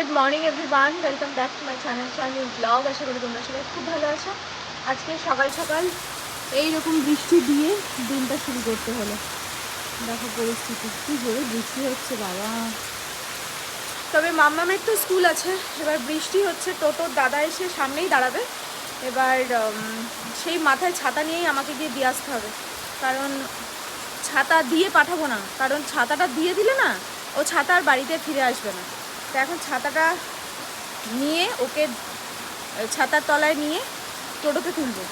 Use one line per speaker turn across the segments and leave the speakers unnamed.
Good morning everyone welcome back to my channel channel blog আশা করি তোমরা সবাই খুব ভালো আছো। আজকে সকাল সকাল এইরকম বৃষ্টি দিয়ে দিনটা শুরু করতে হলো। দেখো পরিস্থিতি, কী জোরে বৃষ্টি হচ্ছে, বাবা। তবে মাম্মামের তো স্কুল আছে। এবার বৃষ্টি হচ্ছে টোটোর দাদা এসে সামনেই দাঁড়াবে। এবার সেই মাথায় ছাতা নিয়েই আমাকে গিয়ে দিয়ে আসতে হবে। কারণ ছাতা দিয়ে পাঠাবো না। কারণ ছাতাটা দিয়ে দিলে না, ও ছাতা আর বাড়িতে ফিরে আসবে না। তো এখন ছাতাটা নিয়ে ওকে, ছাতার তলায় নিয়ে টোটোতে তুলবো।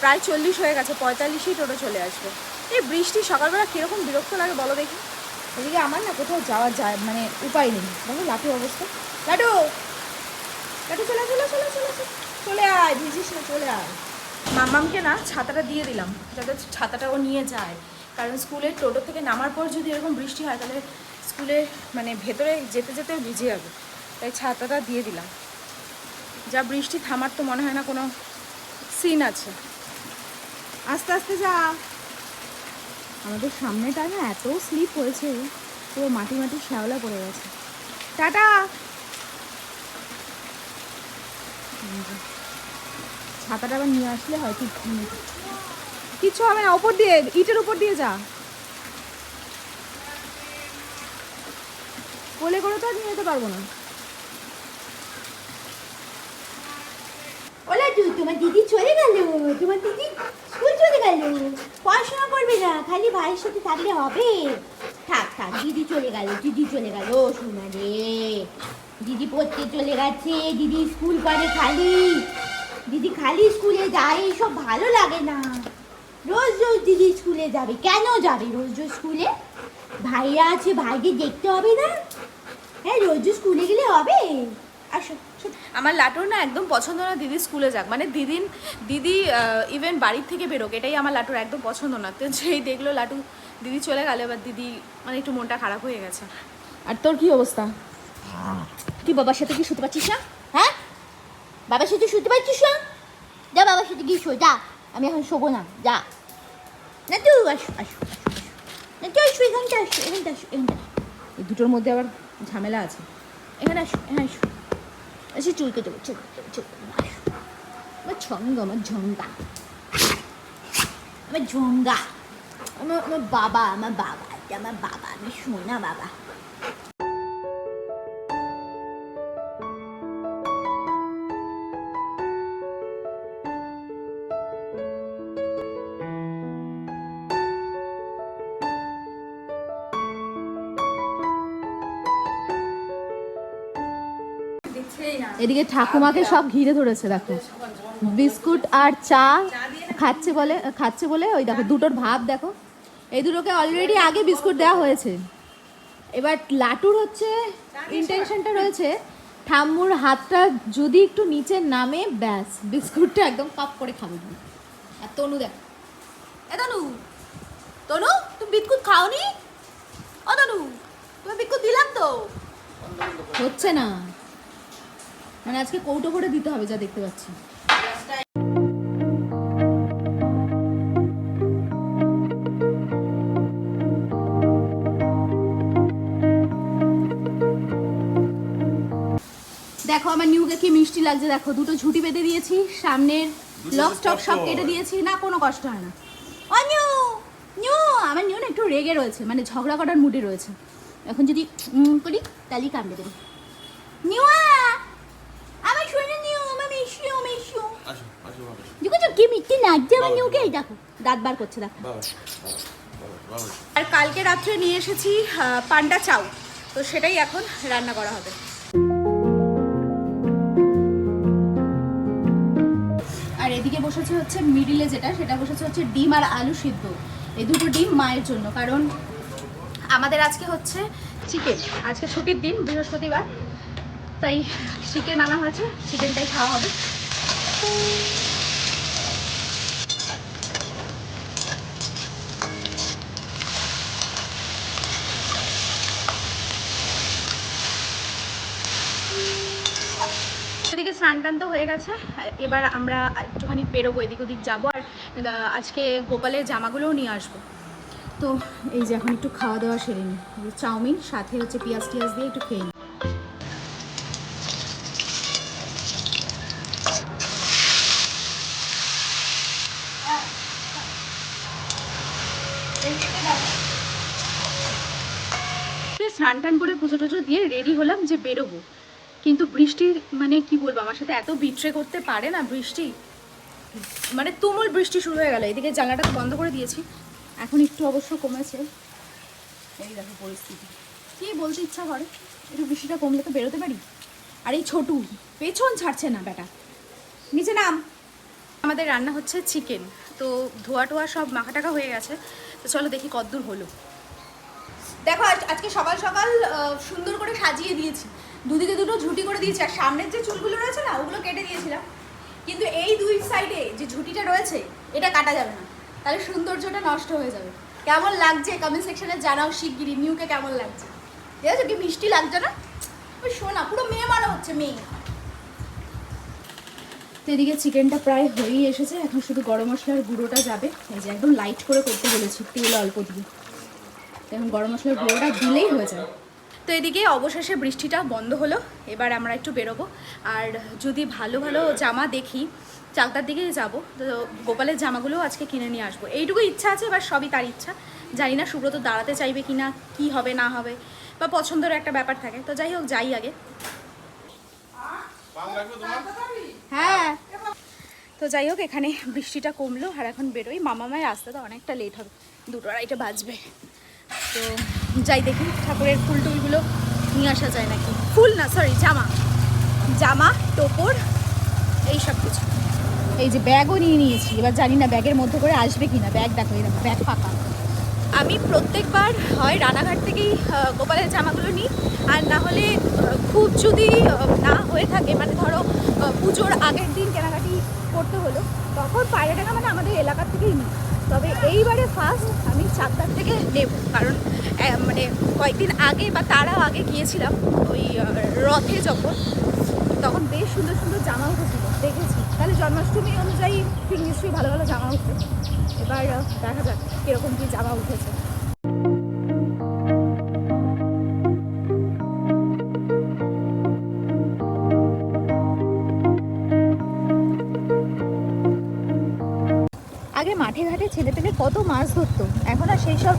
প্রায় চল্লিশ হয়ে গেছে, পঁয়তাল্লিশেই টোটো চলে আসবে। এই বৃষ্টি সকালবেলা কীরকম বিরক্ত লাগে বলো দেখি। এদিকে আমার না কোথাও যাওয়া যায় মানে উপায় নেই। দেখো লাটু অবস্থা। লাটু! লাটু, চলে চলে চলে চলে। চলে আয়, ভিজিস না, চলে আয়। মামামকে না ছাতাটা দিয়ে দিলাম, যাতে ছাতাটা ও নিয়ে যায়। কারণ স্কুলের টোটো থেকে নামার পর যদি এরকম বৃষ্টি হয়, তাহলে স্কুলে মানে ভেতরে যেতে যেতে ভিজে যাবে। তাই ছাতাটা দিয়ে দিলাম। যা বৃষ্টি থামার তো মনে হয় না কোনো সিন আছে। আস্তে আস্তে যা। আমাদের সামনেটা না এত স্লিপ হয়েছে। পুরো মাটি মাটি শ্যাওলা পড়ে গেছে। টাটা। ছাতাটা আবার নিয়ে আসলে হয়তো কিচ্ছু হবে না, ওপর দিয়ে, ইটের উপর দিয়ে যা। কোলে করে তো আর নিয়ে যেতে পারব না।
ওলা তোমার দিদি চলে গেল, তোমার দিদি স্কুল চলে গেল। পড়াশোনা করবে না, খালি ভাইয়ের সাথে থাকলে হবে। থাক থাক, দিদি চলে গেল, দিদি চলে গেল শোনা রে। দিদি পড়তে চলে গেছে, দিদি স্কুল করে খালি। দিদি খালি স্কুলে যায়, এইসব ভালো লাগে না। রোজ রোজ দিদি স্কুলে যাবে, কেন যাবে? রোজ রোজ স্কুলে? ভাইয়া আছে, ভাইকে দেখতে হবে না? হ্যাঁ রোজ স্কুলে গেলে হবে। আসো।
আমার লাটুর না একদম পছন্দ না দিদি স্কুলে যাক। মানে দিদিন দিদি ইভেন বাড়ির থেকে বেরোক এটাই আমার লাটুর একদম পছন্দ না। তো যেই দেখল লাটু দিদি চলে গেল এবার দিদি মানে একটু মনটা খারাপ হয়ে গেছে। আর তোর কি অবস্থা?
তুই বাবার সাথে কি শুতে পারছিস না? হ্যাঁ? বাবার সাথে শুতে পারছিস না? যা বাবার সাথে গিয়ে শো যা। আমি এখন শোবো না যা। না তুই আসো আসো আসো, আসো। না তুই আসো এখানটা আসো এখানটা আসো এখানটা আসো।
এই দুটোর মধ্যে আবার ঝামেলা আছে।
এখানে আসো হ্যাঁ আসো। আসো চুলকে দেবো চুলকে দেবো চুলকে দেবো আমার ঝঙ্গা আমার ঝঙ্গা। আমার ঝঙ্গা। আমার আমার বাবা আমার বাবা আমার বাবা, আমি সোনা বাবা।
এদিকে ঠাকুমাকে সব ঘিরে ধরেছে, দেখো। বিস্কুট আর চা খাচ্ছে বলে খাচ্ছে বলে ওই দেখো দুটোর ভাব, দেখো। এই দুটোকে অলরেডি আগে বিস্কুট দেওয়া হয়েছে। এবার লাটুর হচ্ছে ইন্টেনশনটা রয়েছে, ঠাম্মুর হাতটা যদি একটু নিচে নামে, ব্যাস, বিস্কুটটা একদম কাপ করে খাবে। আর তনু দেখ। এ তনু তনু, তুমি বিস্কুট খাওনি? ও তনু তুমি বিস্কুট দিলাম তো? হচ্ছে না। মানে আজকে কৌটো করে দিতে হবে যা দেখতে পাচ্ছি। দেখো আমার নিউকে কি মিষ্টি লাগছে দেখো দুটো ঝুটি বেঁধে দিয়েছি সামনের লক স্টক সব কেটে দিয়েছি না কোনো কষ্ট হয় না। ও নিউ নিউ আমার নিউ না একটু রেগে রয়েছে মানে ঝগড়া করার মুডে রয়েছে। এখন যদি করি তাহলেই কামড়ে দেবে। নিউয়া আমার শোনো নিউ আমার মিশিও মিশিও
আসো আসো বাবা
দেখো তো কি মিষ্টি লাগছে আমার নিউকে এই দেখো দাঁত বার করছে দেখো।
আর কালকে রাত্রে নিয়ে এসেছি পান্ডা চাউ। তো সেটাই এখন রান্না করা হবে। আর এদিকে বসেছে হচ্ছে মিডিলে যেটা সেটা বসেছে হচ্ছে ডিম আর আলু সিদ্ধ। এই দুটো ডিম মায়ের জন্য কারণ আমাদের আজকে হচ্ছে চিকেন। আজকে ছুটির দিন বৃহস্পতিবার। তাই চিকেন আনা হয়েছে চিকেনটাই খাওয়া হবে। স্নান টান তো হয়ে গেছে। এবার আমরা একটুখানি বেরোবো এদিক ওদিক যাব, আর আজকে গোপালের জামাগুলোও নিয়ে আসব। তো এই যে এখন একটু খাওয়া দাওয়া সেরে নিই। চাউমিন, সাথে হচ্ছে পেঁয়াজ টিয়াজ দিয়ে একটু খেয়ে নিই। স্নান টান করে পুজো টুজো দিয়ে রেডি হলাম যে বেরোবো। কিন্তু বৃষ্টি মানে কি বলব, আমার সাথে এত বিট্রে করতে পারে না বৃষ্টি। মানে তুমুল বৃষ্টি শুরু হয়ে গেল। এদিকে জানলাটা বন্ধ করে দিয়েছি। এখন একটু অবশ্য কমেছে। এই দেখো পরিস্থিতি। কি বলতে ইচ্ছা করে? একটু বৃষ্টিটা কমলে তো বেরোতে পারি? আর এই ছোটু, পেছন ছাড়ছে না বেটা। নিচে নাম। আমাদের রান্না হচ্ছে চিকেন। তো ধোয়া টোয়া সব মাখা টাকা হয়ে গেছে। তো চলো দেখি কদ্দূর হলো। দেখো, আজ- আজকে সকাল সকাল সুন্দর করে সাজিয়ে দিয়েছি। দুদিকে দুটো ঝুটি করে দিয়েছি, আর সামনের যে চুলগুলো রয়েছে না, ওগুলো কেটে দিয়েছিলাম কিন্তু এই দুই সাইডে যে ঝুটিটা রয়েছে, এটা কাটা যাবে না। তাহলে সৌন্দর্যটা নষ্ট হয়ে যাবে। কেমন লাগছে কমেন্ট সেকশনে জানাও শিগগিরি নিউকে কেমন লাগছে? ঠিক আছে কি মিষ্টি লাগছে না? ওই শোনা পুরো মেয়ে মানা হচ্ছে, মেয়ে। এদিকে চিকেনটা প্রায় হয়েই এসেছে, এখন শুধু গরম মশলার গুঁড়োটা যাবে। এই যে একদম লাইট করে করতে বলেছি, তেল অল্প দিয়ে। এখন গরম মশলার গুঁড়োটা দিলেই হয়ে যায় তো এদিকে অবশেষে বৃষ্টিটা বন্ধ হলো, এবার আমরা একটু বেরোবো। আর যদি ভালো ভালো জামা দেখি চাকদার দিকে যাব। তো গোপালের জামাগুলো আজকে কিনে নিয়ে আসব। এইটুকু ইচ্ছা আছে, এবার সবই তার ইচ্ছা। জানি না সুব্রত দাঁড়াতে চাইবে কি না কী হবে, না হবে, বা পছন্দের একটা ব্যাপার থাকে। তো যাই হোক, যাই আগে। হ্যাঁ। তো যাই হোক, এখানে বৃষ্টিটা কমলো, আর এখন বেরোই। মামা মায়ের আসতে তো অনেকটা লেট হবে। দুটো আড়াইটা বাজবে। তো যাই দেখি ঠাকুরের ফুল টুলগুলো নিয়ে আসা যায় নাকি? ফুল না সরি জামা। জামা টোপর এই সব কিছু। এই যে ব্যাগও নিয়ে নিয়েছি এবার জানি না ব্যাগের মধ্যে করে আসবে কি না ব্যাগ দেখো এরকম ব্যাগ ফাঁকা আমি প্রত্যেকবার হয় রানাঘাট থেকেই গোপালের জামাগুলো নিই। আর না হলে খুব যদি না হয়ে থাকে মানে ধরো পুজোর আগের দিন কেনাকাটি করতে হলো তখন পায়রা টাকা মানে আমাদের এলাকার থেকেই নিই। তবে এইবারে ফার্স্ট আমি চাকদার থেকে নেব। কারণ মানে কয়েকদিন আগে বা তারাও আগে গিয়েছিলাম ওই রথে যখন, তখন বেশ সুন্দর সুন্দর জামা উঠেছিল, দেখেছি। তাহলে জন্মাষ্টমী অনুযায়ী ঠিক নিশ্চয়ই ভালো ভালো জামা উঠবে। এবার দেখা যাক কীরকম কী জামা উঠেছে। ছেলে পেলে কত মাছ ধরতো। এখন আর সেই সব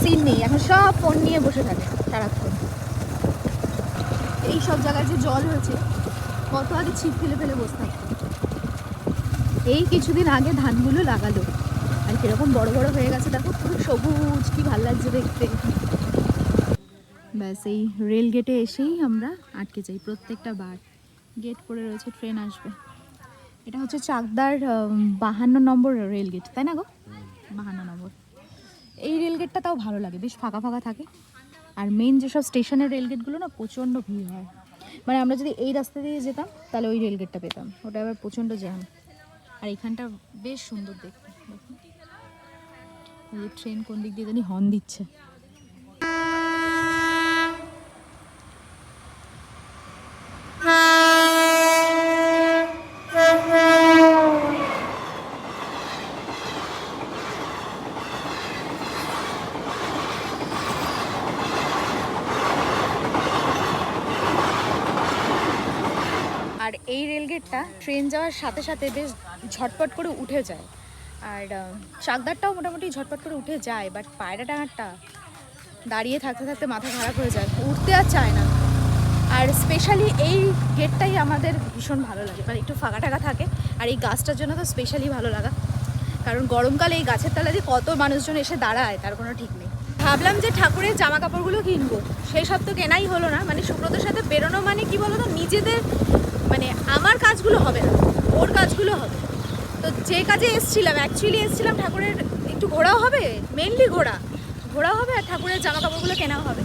সিন নেই। এখন সব ফোন নিয়ে বসে থাকে সারাক্ষণ। এই সব জায়গায় যে জল হয়েছে, কত আগে ছিপ ফেলে ফেলে বসে থাকতো। এই কিছুদিন আগে ধানগুলো লাগালো। আর কীরকম বড় বড় হয়ে গেছে দেখো, পুরো সবুজ, কি ভালো লাগছে দেখতে। ব্যাস, এই রেল গেটে এসেই আমরা আটকে যাই প্রত্যেকটা বার। গেট করে রয়েছে ট্রেন আসবে। এটা হচ্ছে চাকদার বাহান্ন নম্বর রেল গেট তাই না গো? বাহান্ন নম্বর এই রেলগেটটা তাও ভালো লাগে, বেশ ফাঁকা ফাঁকা থাকে। আর মেন যেসব স্টেশনের রেলগেটগুলো না, প্রচণ্ড ভিড় হয়। মানে আমরা যদি এই রাস্তা দিয়ে যেতাম, তাহলে ওই রেলগেটটা পেতাম। ওটা আবার প্রচণ্ড জ্যাম আর এখানটা বেশ সুন্দর দেখতে। ট্রেন কোন দিক দিয়ে জানি হর্ন দিচ্ছে। এই রেলগেটটা ট্রেন যাওয়ার সাথে সাথে বেশ ঝটপট করে উঠে যায়। আর চাকদারটাও মোটামুটি ঝটপট করে উঠে যায় বাট পায়রা ডাঙারটা দাঁড়িয়ে থাকতে থাকতে মাথা খারাপ হয়ে যায়, উঠতে আর চায় না। আর স্পেশালি এই গেটটাই আমাদের ভীষণ ভালো লাগে মানে একটু ফাঁকা টাকা থাকে, আর এই গাছটার জন্য তো স্পেশালি ভালো লাগা। কারণ গরমকালে এই গাছের তলা দিয়ে কত মানুষজন এসে দাঁড়ায়, তার কোনো ঠিক নেই। ভাবলাম যে ঠাকুরের জামা কাপড়গুলো কিনবো, সেই সব তো কেনাই হলো না মানে সুব্রতর সাথে বেরোনো মানে কি বলো তো নিজেদের মানে আমার কাজগুলো হবে না, ওর কাজগুলো হবে। তো যে কাজে এসছিলাম অ্যাকচুয়ালি এসছিলাম ঠাকুরের একটু ঘোরাও হবে মেনলি ঘোরা। ঘোরাও হবে আর ঠাকুরের জামা কাপড়গুলো কেনাও হবে।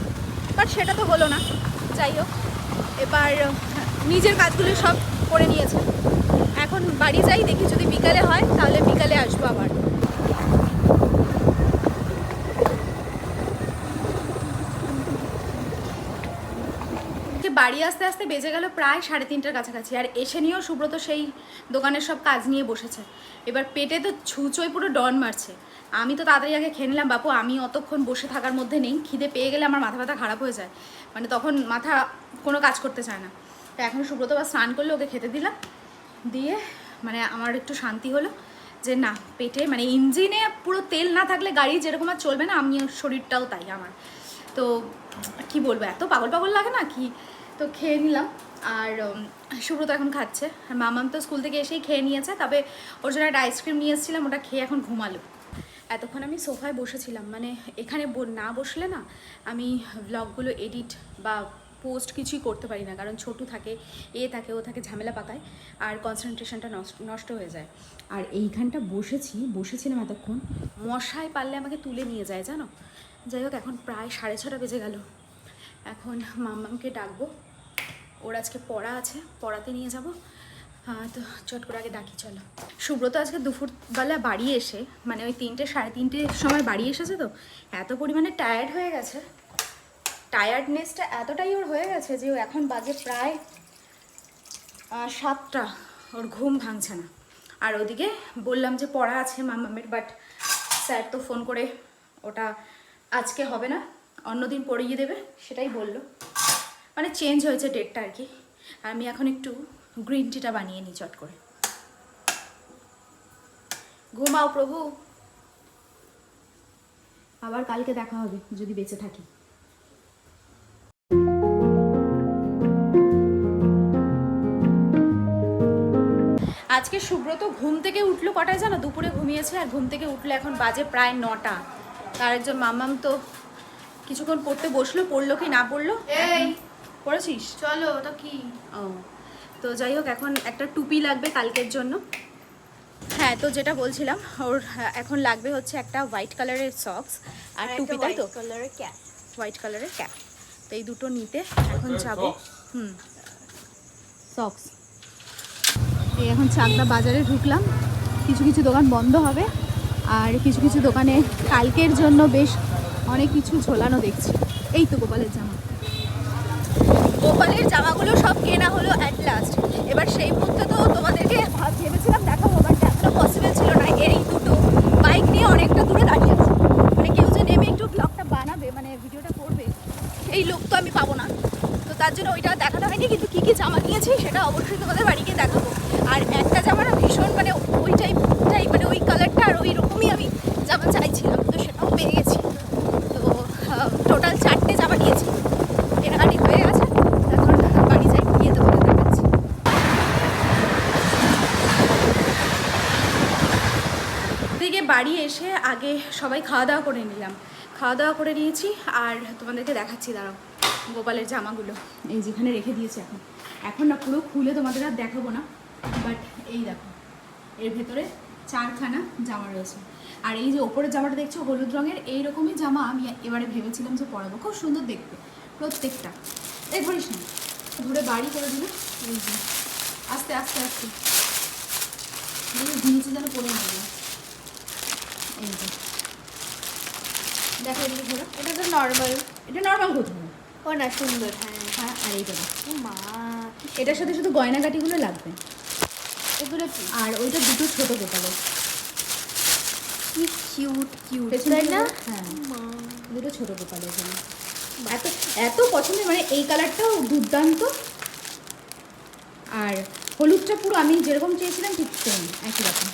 বাট সেটা তো হলো না, যাই হোক। এবার, নিজের কাজগুলো সব করে নিয়েছে। এখন বাড়ি যাই, দেখি যদি বিকালে হয়, তাহলে বিকালে আসব আবার। বাড়ি আসতে আসতে বেজে গেল প্রায় সাড়ে তিনটার কাছাকাছি। আর এসে নিয়েও সুব্রত সেই দোকানের সব কাজ নিয়ে বসেছে। এবার পেটে তো ছুঁচোয় পুরো ডন মারছে। আমি তো তাড়াতাড়ি আগে খেয়ে নিলাম, বাপু। আমি অতক্ষণ বসে থাকার মধ্যে নেই। খিদে পেয়ে গেলে আমার মাথা ব্যথা খারাপ হয়ে যায়। মানে তখন মাথা কোনো কাজ করতে চায় না। তো এখন সুব্রত বা স্নান করলে ওকে খেতে দিলাম। দিয়ে মানে আমার একটু শান্তি হলো যে না, পেটে মানে ইঞ্জিনে পুরো তেল না থাকলে গাড়ি যেরকম আর চলবে না আমি শরীরটাও তাই আমার। তো তো কি বলব, এত পাগল পাগল লাগে না কি? তো খেয়ে নিলাম। আর সুব্রত এখন খাচ্ছে। আর মামাম তো স্কুল থেকে এসেই খেয়ে নিয়েছে, তবে ওর জন্য একটা আইসক্রিম নিয়ে এসেছিলাম, ওটা খেয়ে এখন ঘুমালো। এতক্ষণ আমি সোফায় বসেছিলাম মানে এখানে না বসলে না আমি ব্লগগুলো এডিট বা পোস্ট কিছুই করতে পারি না, কারণ ছোটু থাকে, এ থাকে, ও থাকে, ঝামেলা পাকায়, আর কনসেন্ট্রেশনটা নষ্ট নষ্ট হয়ে যায়। আর এইখানটা বসেছি, বসেছিলাম এতক্ষণ মশায় পারলে আমাকে তুলে নিয়ে যায়, জানো? যাই হোক, এখন প্রায় সাড়ে ছটা বেজে গেল। এখন মাম্মামকে ডাকবো। ওর আজকে পড়া আছে, পড়াতে নিয়ে যাব। তো চট করে আগে ডাকি, চলো। সুব্রত আজকে দুপুরবেলা বাড়ি এসে মানে ওই তিনটে, সাড়ে তিনটের সময় বাড়ি এসেছে তো, এত পরিমাণে টায়ার্ড হয়ে গেছে। টায়ার্ডনেসটা এতটাই ওর হয়ে গেছে যে ও এখন বাজে প্রায় সাতটা। ওর ঘুম ভাঙছে না। আর ওদিকে বললাম যে পড়া আছে মামামের বাট স্যার তো ফোন করে ওটা আজকে হবে না, অন্যদিন পড়িয়ে দেবে, সেটাই বলল। মানে চেঞ্জ হয়েছে ডেটটা আর কি আর আমি এখন একটু গ্রিন টিটা বানিয়ে নিই চট করে। ঘুমাও প্রভু। আবার কালকে দেখা হবে যদি বেঁচে থাকি। আজকে সুব্রত ঘুম থেকে উঠল কটায় জানো? দুপুরে ঘুমিয়েছে আর ঘুম থেকে উঠল এখন বাজে প্রায় নটা। তার একজন মামাম তো কিছুক্ষণ পড়তে বসল পড়ল কি না পড়ল? পড়েছিস
চলো ওটা কি?
ও তো যাই হোক এখন একটা টুপি লাগবে কালকের জন্য। হ্যাঁ তো যেটা বলছিলাম ওর হ্যাঁ, এখন লাগবে হচ্ছে একটা হোয়াইট কালারের সক্স আর টুপি তাই তো।
কালারের ক্যাপ
হোয়াইট কালারের ক্যাপ তো এই দুটো নিতে এখন যাব। হুম সক্স এই এখন চাকদা বাজারে ঢুকলাম। কিছু কিছু দোকান বন্ধ হবে। আর কিছু কিছু দোকানে কালকের জন্য বেশ অনেক কিছু ঝোলানো দেখছি। এই তো গোপালের জামা। গোপালের জামাগুলো সব কেনা হলো অ্যাট লাস্ট এবার সেই মুহূর্তে তো তোমাদেরকে ভেবেছিলাম দেখাবো বাট এতটা পসিবল ছিল না। এই দুটো বাইক নিয়ে অনেকটা দূরে দাঁড়িয়ে আছে। মানে কেউ যে নেমে একটু ব্লগটা বানাবে মানে ভিডিওটা করবে, এই লোক তো আমি পাবো না। তো তার জন্য ওইটা দেখানো হয়নি, কিন্তু কী কী জামা নিয়েছি সেটা অবশ্যই তোমাদের বাড়ি গিয়ে দেখাবো আর একটা জামা না ভীষণ মানে ওই টাইপটাই মানে ওই কালারটা আর ওই রকমই আমি জামা চাইছিলাম তো সেটাও পেয়ে গেছি তো টোটাল চারটে জামা নিয়েছি কেনাকাটি হয়ে গেছে এখন বাড়ি যাই গিয়ে তোমাদের দেখাচ্ছি দিকে বাড়ি এসে আগে সবাই খাওয়া দাওয়া করে নিলাম। খাওয়া দাওয়া করে নিয়েছি, আর তোমাদেরকে দেখাচ্ছি, দাঁড়াও, গোপালের জামাগুলো। এই যেখানে রেখে দিয়েছি এখন। এখন না, পুরো খুলে তোমাদের আর দেখাবো না বাট এই দেখো, এর ভেতরে চারখানা জামা রয়েছে। আর এই যে ওপরের জামাটা দেখছ, হলুদ রঙের এই রকমই জামা আমি এবারে ভেবেছিলাম যে পরাবো। খুব সুন্দর দেখতে, প্রত্যেকটা। এই ধরিস না, ধরে বাড়ি করে দিল, এই যে, আস্তে আস্তে আস্তে। নিচে যেন পড়ে না। এই যে। দেখো এদিকে ঘোরা।
এটা তো নর্মাল
এটা নর্মাল
ও না সুন্দর হ্যাঁ।
হ্যাঁ আর এইটা দেখো।
ও মা
এটার সাথে শুধু গয়নাগাটিগুলো লাগবে।
এগুলো কি?
আর ওইটা দুটো ছোট গোপালের
কি কিউট কিউট তাই না?
হ্যাঁ দুটো ছোট গোপালের জন্য এত এত পছন্দের মানে এই কালারটাও দুর্দান্ত। আর হলুদটা পুরো আমি যেরকম চেয়েছিলাম ঠিক সেম একই রকম।